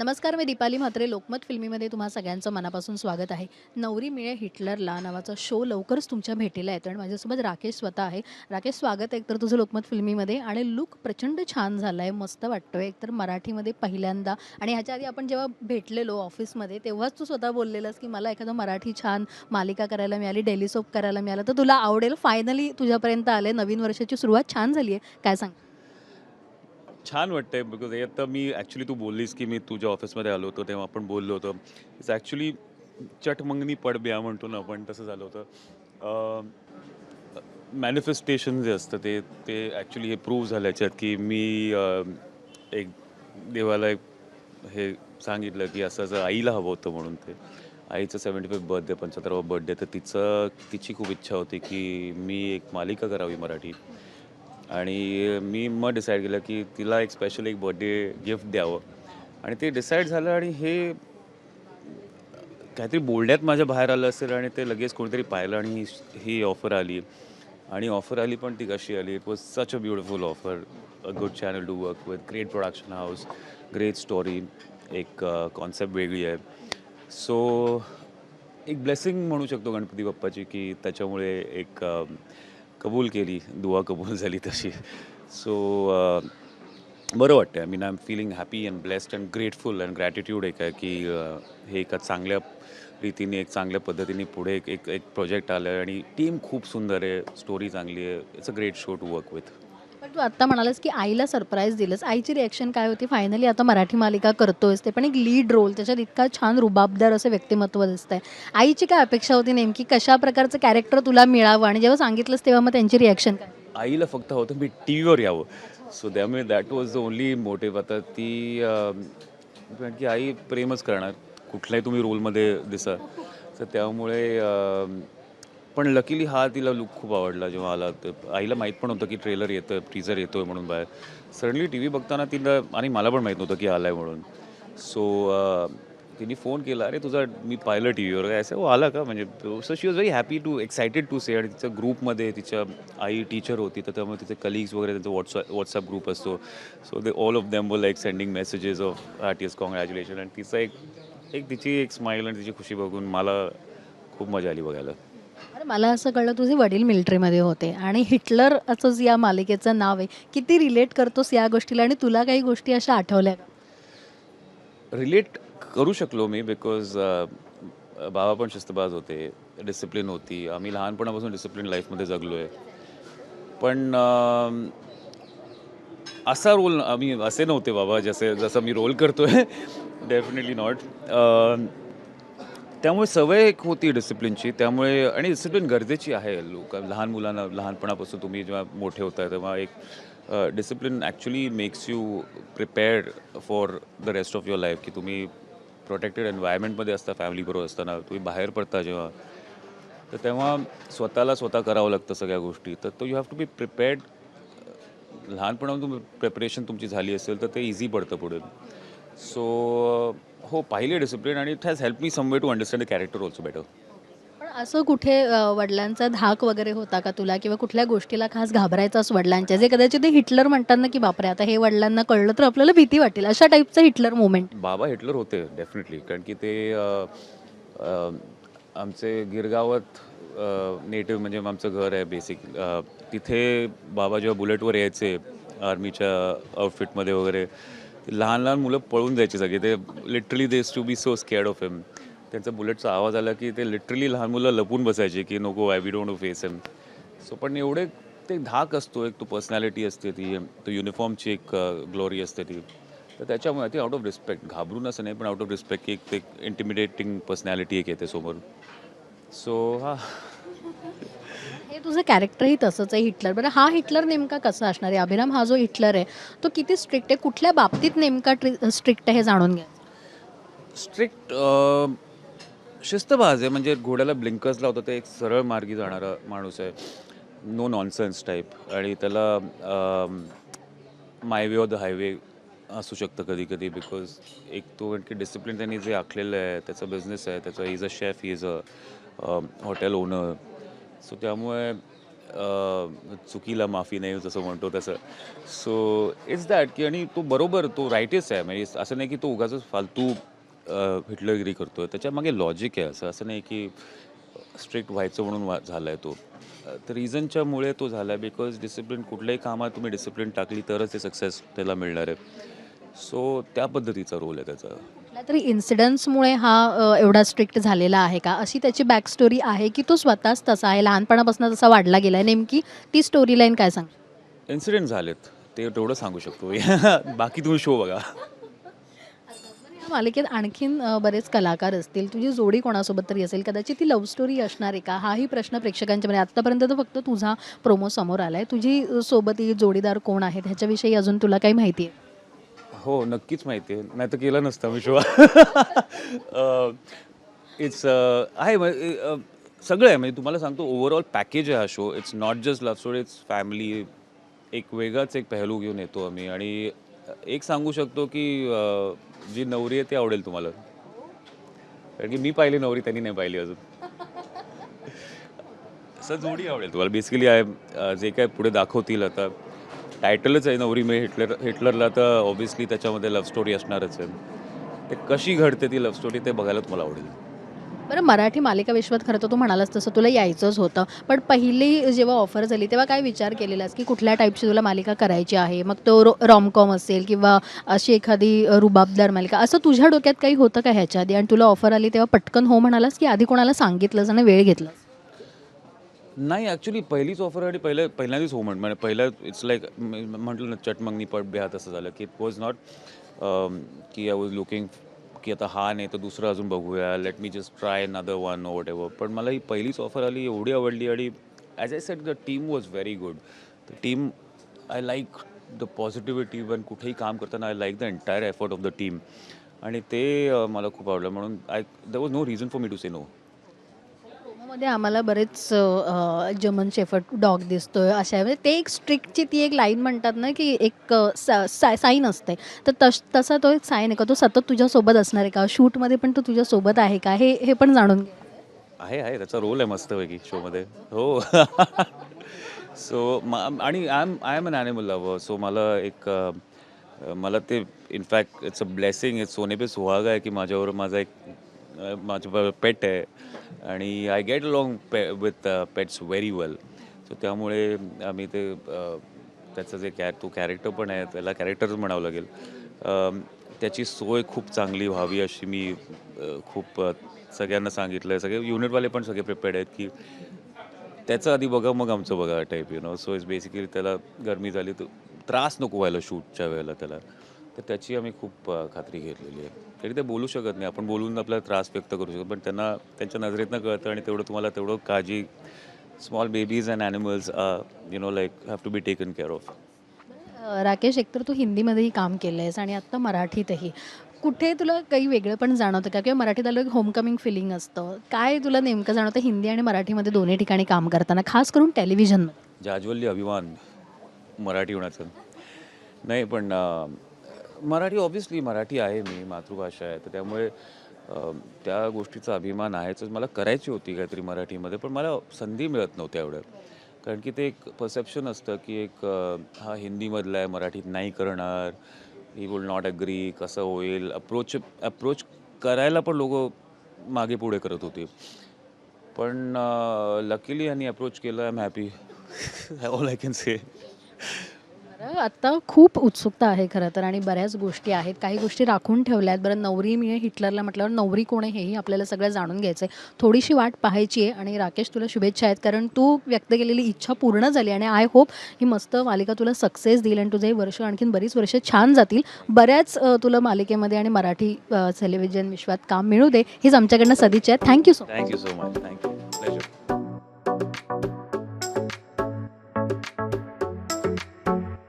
नमस्कार मी दीपाली म्हात्रे. लोकमत फिल्मीमध्ये तुम्हा सगळ्यांचं मनापासून स्वागत आहे. नवरी मिळे हिटलरला नावाचा शो लवकरच तुमच्या भेटीला येतो आणि माझ्यासोबत राकेश स्वतः आहे. राकेश स्वागत आहे एकतर तुझं लोकमत फिल्मीमध्ये आणि लुक प्रचंड छान झाला आहे मस्त वाटतोय. एकतर मराठीमध्ये पहिल्यांदा आणि ह्याच्या आधी आपण जेव्हा भेटलेलो ऑफिसमध्ये तेव्हाच तू स्वतः बोललेलास की मला एखादं मराठी छान मालिका करायला मिळाली डेली सोप करायला मिळालं तर तुला आवडेल. फायनली तुझ्यापर्यंत आले नवीन वर्षाची सुरुवात छान झाली आहे काय सांग? छान वाटतंय बिकॉज हे आता मी ॲक्च्युली तू बोललीस की मी तुझ्या ऑफिसमध्ये आलो होतो तेव्हा आपण बोललो होतो. इट्स ॲक्च्युली चटमंगनी पडब्या म्हणतो ना आपण तसं झालं होतं. मॅनिफेस्टेशन जे असतं ते ते ॲक्च्युली हे प्रूव्ह झालं याच्यात की मी एक देवाला एक हे सांगितलं की असं असं आईला हवं होतं म्हणून ते. आईचं सेवन्टी फाईव्ह बर्थडे पंच्याहत्तरावा बर्थडे तर तिचं तिची खूप इच्छा होती की मी एक मालिका करावी मराठी. आणि मी मग डिसाईड केलं की तिला एक स्पेशल एक बर्थडे गिफ्ट द्यावं. आणि ते डिसाईड झालं आणि हे काहीतरी बोलण्यात माझ्या बाहेर आलं असेल आणि ते लगेच कोणीतरी पाहिलं आणि ही- ही ऑफर आली. आणि ऑफर आली पण ती कशी आली? It was such a beautiful offer a good channel to work with great production house great story एक uh, कॉन्सेप्ट वेगळी आहे. सो एक ब्लेसिंग म्हणू शकतो गणपती बाप्पाची की त्याच्यामुळे एक uh, कबूल केली दुआ कबूल झाली तशी. सो बरं वाटतं I mean I am feeling happy and blessed and grateful and gratitude एक आहे की हे एका चांगल्या रीतीने एक चांगल्या पद्धतीने पुढे एक एक एक प्रोजेक्ट आलं आहे आणि टीम खूप सुंदर आहे. स्टोरी चांगली आहे. It's a great show to work with तू आत्ता म्हणालास की आईला सरप्राईज दिलंस. आईची रिॲक्शन काय होती? फायनली आता मराठी मालिका करतोयस ते पण एक लीड रोल त्याच्यात इतका छान रुबाबदार असं व्यक्तिमत्व दिसतंय. आईची काय अपेक्षा होती नेमकी? कशा प्रकारचं कॅरेक्टर तुला मिळावं? आणि जेव्हा सांगितलंस तेव्हा मग त्यांची रिॲक्शन काय? आईला फक्त होतं मी टी व्हीवर यावं सो त्यामुळे that was the only motive आता ती कारण की आई प्रेमच करणार. कुठल्याही तुम्ही रोलमध्ये दिसा. तर त्यामुळे पण लकीली हा तिला लुक खूप आवडला जेव्हा आला. तर आईला माहीत पण होतं की ट्रेलर येतं टीजर येतोय म्हणून बाहेर. सडनली टी व्ही बघताना तिला आणि मला पण माहीत नव्हतं की आलाय म्हणून. सो तिने फोन केला अरे तुझा मी पाहिलं टी व्हीवर काय असं हो आला का? म्हणजे so she was very happy too excited to say आणि तिच्या ग्रुपमध्ये तिच्या आई टीचर होती तर त्यामुळे तिचे कलिग्स वगैरे त्यांचा व्हॉट्सअप व्हॉट्सअप ग्रुप असतो. So they all of them were like sending messages of artist congratulation आणि तिचा एक एक तिची एक स्माईल आणि तिची खुशी बघून मला खूप मजा आली बघायला. अरे मला असं कळलं तुझे वडील मिलिटरीमध्ये होते. आणि हिटलर असंच या मालिकेचं नाव आहे. किती रिलेट करतोस या गोष्टीला आणि तुला काही गोष्टी अशा आठवल्या का? रिलेट करू शकलो मी बिकॉज बाबा पण शिस्तबाज होते. डिसिप्लिन होती. आम्ही लहानपणापासून डिसिप्लिन लाईफमध्ये जगलो आहे पण असा रोल आम्ही असे नव्हते बाबा जसे जसं मी रोल करतो आहे डेफिनेटली नॉट त्यामुळे सवय एक होती डिसिप्लिनची त्यामुळे आणि डिसिप्लिन गरजेची आहे. लोक लहान मुलांना लहानपणापासून तुम्ही जेव्हा मोठे होता तेव्हा एक discipline actually makes you prepared for the rest of your life की तुम्ही प्रोटेक्टेड एन्व्हायरमेंटमध्ये असता फॅमिलीबरोबर असताना तुम्ही बाहेर पडता जेव्हा तर तेव्हा स्वतःला स्वतः करावं लागतं सगळ्या गोष्टी. तर तो you have to be prepared लहानपणापासून प्रिपरेशन तुमची झाली असेल तर ते इझी पडतं पुढे. सो हो पाहिले डिसिप्लिन आणि it has help me some way to understand the character also better पण असं कुठे अ, वडिलांचा धाक वगैरे होता का तुला? किंवा कुठल्या गोष्टीला खास घाबरायचास वडिलांच्या? जे कदाचित ते हिटलर म्हणतात ना की बापरे आता हे वडिलांना कळलं तर आपल्याला भीती वाटेल. अशा टाईपचं हिटलर मुवमेंट बाबा हिटलर होते डेफिनेटली कारण की ते अ, अ, आमचे गिरगावात नेटिव्ह म्हणजे आमचं घर आहे बेसिक तिथे बाबा जेव्हा बुलेटवर यायचे आर्मीच्या आउटफिटमध्ये वगैरे लहान लहान मुलं पळून जायचे सगळे. ते literally they to be so scared of him त्यांचा बुलेटचा आवाज आला की ते लिटरली लहान मुलं लपून बसायचे की नको I we don't face him so पण एवढे ते धाक असतो. एक तो पर्सनॅलिटी असते ती तो युनिफॉर्मची एक ग्लोरी असते ती. तर त्याच्यामुळे ती आउट ऑफ रिस्पेक्ट घाबरून असं नाही पण आउट ऑफ रिस्पेक्ट की एक ते इंटिमिडेटिंग पर्सनॅलिटी एक येते समोर सो हा. तुझं कॅरेक्टरही तसंच आहे हिटलर. बरं हा हिटलर नेमका कसा असणार आहे? अभिराम हा जो हिटलर आहे तो किती स्ट्रिक्ट आहे? कुठल्या बाबतीत नेमका स्ट्रिक्ट आहे हे जाणून घ्या स्ट्रिक्ट शिस्तबाज आहे. म्हणजे घोड्याला ब्लिंकर्स लावतो ते एक सरळ मार्गी जाणारा माणूस आहे. नो नॉनसेन्स टाईप आणि त्याला my way of the highway असू शकतं कधी कधी बिकॉज एक तो की डिसिप्लिन त्यांनी जे आखलेलं आहे त्याचा बिझनेस आहे त्याचा is a chef is a hotel owner so त्यामुळे चुकीला माफी नाही जसं म्हणतो तसं. सो इट्स दॅट की आणि तो बरोबर तो राईटच आहे. म्हणजे असं नाही की तो उगाच फालतू हिटलरगिरी करतो आहे त्याच्यामागे लॉजिक आहे असं. असं नाही की स्ट्रिक्ट व्हायचं म्हणून वा झाला आहे तो तर रिझनच्यामुळे तो झाला आहे बिकॉज डिसिप्लिन कुठल्याही कामात तुम्ही डिसिप्लिन टाकली तरच ते सक्सेस त्याला मिळणार आहे. सो त्या पद्धतीचा रोल आहे त्याचा. कुठल्या तरी इन्सिडन्समुळे हा एवढा स्ट्रिक्ट झालेला आहे का? अशी त्याची बॅक स्टोरी आहे की तो स्वतःच तसा आहे? लहानपणापासून तसा वाढला गेला आहे नेमकी ती स्टोरी लाईन काय सांग? इन्सिडेंट झालेत. ते तेवढं सांगू शकतो बाकी तुम्ही शो बघा. या मालिकेत आणखीन अ, बरेच कलाकार असतील. तुझी जोडी कोणासोबत तरी असेल? कदाचित ती लव्ह स्टोरी असणार आहे का? हाही प्रश्न प्रेक्षकांच्या मध्ये आत्तापर्यंत तर फक्त तुझा प्रोमो समोर आलाय. तुझी अ, सोबती जोडीदार कोण आहेत? ह्याच्याविषयी अजून तुला काही माहिती आहे? हो नक्कीच माहिती आहे. नाही तर केलं नसतं मी शो इट्स आहे सगळं आहे. म्हणजे तुम्हाला सांगतो ओव्हरऑल पॅकेज आहे हा show it's not just love story it's family एक वेगळाच एक पहलू घेऊन येतो आम्ही. आणि एक सांगू शकतो की जी नवरी आहे ती आवडेल तुम्हाला. कारण की मी पाहिली नवरी त्यांनी नाही पाहिली अजून. असं जोडी आवडेल तुम्हाला. बेसिकली आहे जे काय पुढे दाखवतील आता टायटलच आहे नवरी मे हिटलर हिटलरला तर ऑब्व्हियसली त्याच्यामध्ये लव्ह स्टोरी असणारच आहे. ते कशी घडते ती लव्ह स्टोरी ते बघायलाच मला आवडेल. बरं मराठी मालिका विश्वात खरं तर तू म्हणालास तसं तुला यायचंच होतं. पण पहिली जेव्हा ऑफर झाली तेव्हा काय विचार केलेलास की कुठल्या टाईपची तुला मालिका करायची आहे? मग तो रो रॉमकॉम असेल किंवा अशी एखादी रुबाबदार मालिका असं तुझ्या डोक्यात काही होतं का ह्याच्या आधी? आणि तुला ऑफर आली तेव्हा पटकन हो म्हणालास की आधी कोणाला सांगितलंस आणि वेळ घेतलास? नाही ॲक्च्युली पहिलीच ऑफ़र आणि पहिल्या पहिल्यांदाच हो म्हण म्हणजे पहिलं इट्स लाईक म्हटलं ना चटमंगनी पट बिहा तसं झालं की इट वॉज़ नॉट की आय वॉज़ लुकिंग की आता हा, नाही तर दुसरं अजून बघूया let me just try another one whatever पण मला ही पहिलीच ऑफ़र आली एवढी आवडली आणि as I set the team was very good the team I like the positivity one कुठेही काम करताना I like the entire effort of the team आणि ते मला खूप आवडलं. म्हणून I was no reason for me to say no प्रोमोमध्ये आम्हाला बरेच जमन जर्मन शेफर्ड डॉग दिसतोय अशा म्हणजे ते एक स्ट्रिक्टची ती एक लाईन म्हणतात ना की एक साईन असते. तर तस तसा तो एक साईन आहे का? तो सतत तुझ्यासोबत असणार आहे का? शूटमध्ये पण तो तुझ्यासोबत आहे का? हे हे पण जाणून घे. आहे आहे. त्याचा रोल आहे मस्तपैकी शोमध्ये हो. सो आणि I am I am an animal lover so मला एक मला ते in fact it's a blessing it's सोने पे सुहागा आहे की माझ्यावर माझा एक माझं माझ्या पेट आहे आणि I get along pay with pets very well so त्यामुळे आम्ही ते त्याचं जे कॅ तो कॅरेक्टर पण आहे त्याला कॅरेक्टरच म्हणावं लागेल. त्याची सोय खूप चांगली व्हावी अशी मी खूप सगळ्यांना सांगितलं आहे सगळे युनिटवाले पण सगळे प्रिपेअर्ड आहेत की त्याचं आधी बघा मग आमचं बघा type you know so is basically त्याला गरमी झाली तर त्रास नको व्हायला शूटच्या वेळेला त्याला. तर त्याची आम्ही खूप खात्री घेतलेली आहे. तरी ते बोलू शकत नाही. आपण बोलून आपला त्रास व्यक्त करू शकतो पण त्यांना त्यांच्या नजरेतनं कळतं आणि तेवढं तुम्हाला तेवढं काळजी small babies and animals you know like have to be taken care of Rakesh एकतर तू हिंदीमध्येही काम केलं आहेस आणि आत्ता मराठीतही. कुठे तुला काही वेगळं पण जाणवतं का? किंवा मराठीत आलं एक होमकमिंग फिलिंग असतं. काय तुला नेमकं जाणवतं? हिंदी आणि मराठीमध्ये दोन्ही ठिकाणी काम करताना खास करून टेलिव्हिजनमध्ये जाज्वल्य अभिमान मराठी होण्याचं. नाही पण मराठी ऑब्व्हियसली मराठी आहे मी मातृभाषा आहे. तर त्यामुळे त्या गोष्टीचा अभिमान आहेच. मला करायची होती काहीतरी मराठीमध्ये पण मला संधी मिळत नव्हत्या एवढं कारण की ते एक परसेप्शन असतं की एक हा हिंदीमधला आहे मराठीत नाही करणार ही विल नॉट अग्री कसं होईल? अप्रोच अप्रोच करायला पण लोक मागे पुढे करत होते. पण लकीली यांनी अप्रोच केलं I am happy all I can say आत्ता खूप उत्सुकता आहे खरं तर आणि बऱ्याच गोष्टी आहेत. काही गोष्टी राखून ठेवल्या आहेत बरं नवरी मी हिटलरला म्हटल्यावर नवरी कोण आहे हेही आपल्याला सगळं जाणून घ्यायचं आहे थोडीशी वाट पाहायची आहे आणि राकेश तुला शुभेच्छा आहेत कारण तू व्यक्त केलेली इच्छा पूर्ण झाली आणि आय होप ही मस्त मालिका तुला सक्सेस देईल आणि तुझं हे वर्ष आणखीन बरीच वर्ष छान जातील. बऱ्याच तुला मालिकेमध्ये आणि मराठी टेलिव्हिजन विश्वात काम मिळू दे. हीच आमच्याकडनं सदिच्छा आहे thank you so thank you so much thank you